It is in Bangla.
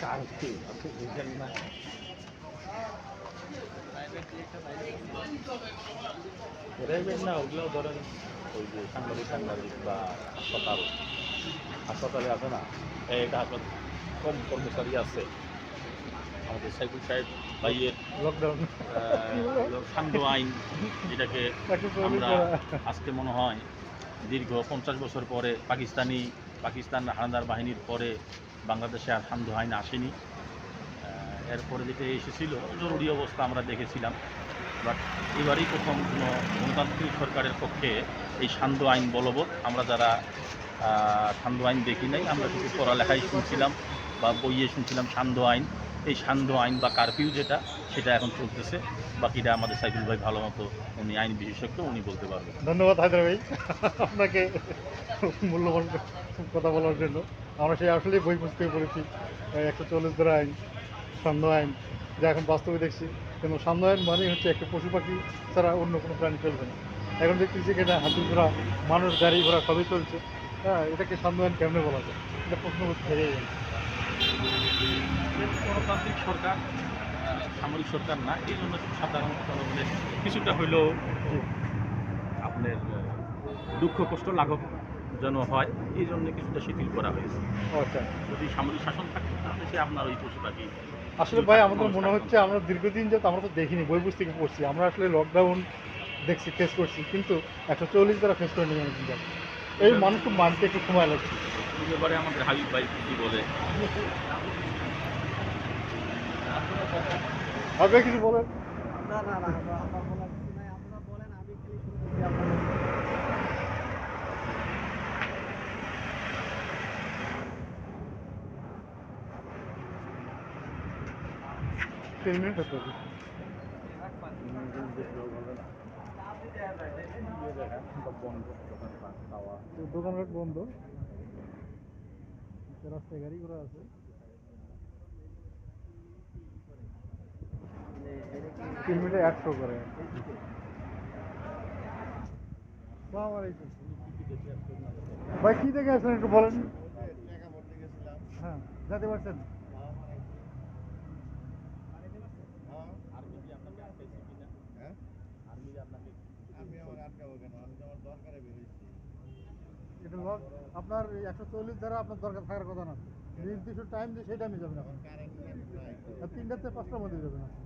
শান্তি না ওগুলো ধরেন ওই যে সাংবাদিক সাংবাদিক বা হাসপাতাল হাসপাতালে আছে না হাসপাতাল কম কর্মচারী আছে আমাদের সাহেব ভাইয়ের লকডাউন আহ, আইন যেটাকে আমরা আজকে মনে হয় দীর্ঘ পঞ্চাশ বছর পরে পাকিস্তানি পাকিস্তান হানাদার বাহিনীর পরে বাংলাদেশে আর সান্ধ্য আইন আসেনি। এরপরে যেটা এসেছিল, জরুরি অবস্থা আমরা দেখেছিলাম। বাট এবারই প্রথম কোনো গণতান্ত্রিক সরকারের পক্ষে এই সান্ধ্য আইন বলবৎ আমরা যারা সান্ধ্য আইন দেখি নাই, আমরা শুধু পড়ালেখায় শুনছিলাম বা বইয়ে শুনছিলাম সান্ধ্য আইন। এই সান্ধ্য আইন বা কারফিউ যেটা, সেটা এখন চলতেছে। বাকিটা আমাদের সাইকুল ভাই ভালো মতো উনি আইন বিশেষজ্ঞ, উনি বলতে পারবেন। ধন্যবাদ হায়দার ভাই আপনাকে মূল্যবান কথা বলার জন্য। আমরা সেই আসলে বই পুস্তকে পড়েছি একশো চল্লিশ ধরা আইন সান্ধ্য আইন যা এখন বাস্তবে দেখছি। কিন্তু সান্ধ্য আইন মানে হচ্ছে একটা পশু পাখি ছাড়া অন্য কোনো প্রাণী চলবে না। এখন দেখতেছি এটা হাতি ঘোড়া মানুষ গাড়ি ঘোড়া সবই চলছে। হ্যাঁ এটাকে সান্ধ্য আইন কেমনে বলা যায়? এটা প্রশ্ন থেকে গণতান্ত্রিক সরকার সামরিক সরকার না এই জন্য সাধারণ জনগণের কিছুটা হইলেও আপনার দুঃখ কষ্ট লাঘব। যেন হয় এই জন্য কিছুটা শিথিল করা হয়েছে। আচ্ছা। যদি সামরিক শাসন থাকে তাহলে সে আপনার ওই পশু পাখি আসলে ভাই আমাদের মনে হচ্ছে আমরা দীর্ঘদিন যাতে আমরা তো দেখিনি বই পুস্তকে পড়ছি। আমরা আসলে লকডাউন দেখছি ফেস করছি। কিন্তু একশো চল্লিশ দ্বারা ফেস করে নিয়ে অনেকদিন যাবে এই মানুষ মানতে একটু সময় লাগছে। এই ব্যাপারে আমাদের হাবিব ভাই কি বলে? হবে কিছু বলেন। না না না আমার আমার বলার কিছু নাই আপনারা বলেন আমি খালি শুনতেছি আপনাদের তিন মিনিট হতে হবে। তো দোকানঘাট বন্ধ। রাস্তায় গাড়ি ঘোড়া আছে। তিন মিনিটে একশো করে। ভাই কি দেখে আসলেন একটু বলেন। হ্যাঁ যেতে পারছেন? লক আপনার একশো চল্লিশ দ্বারা আপনার দরকার থাকার কথা না। নির্দিষ্ট টাইম দিয়ে সেই টাইমে যাবেন আপনি। তিনটার থেকে পাঁচটার মধ্যে যাবেন আপনি।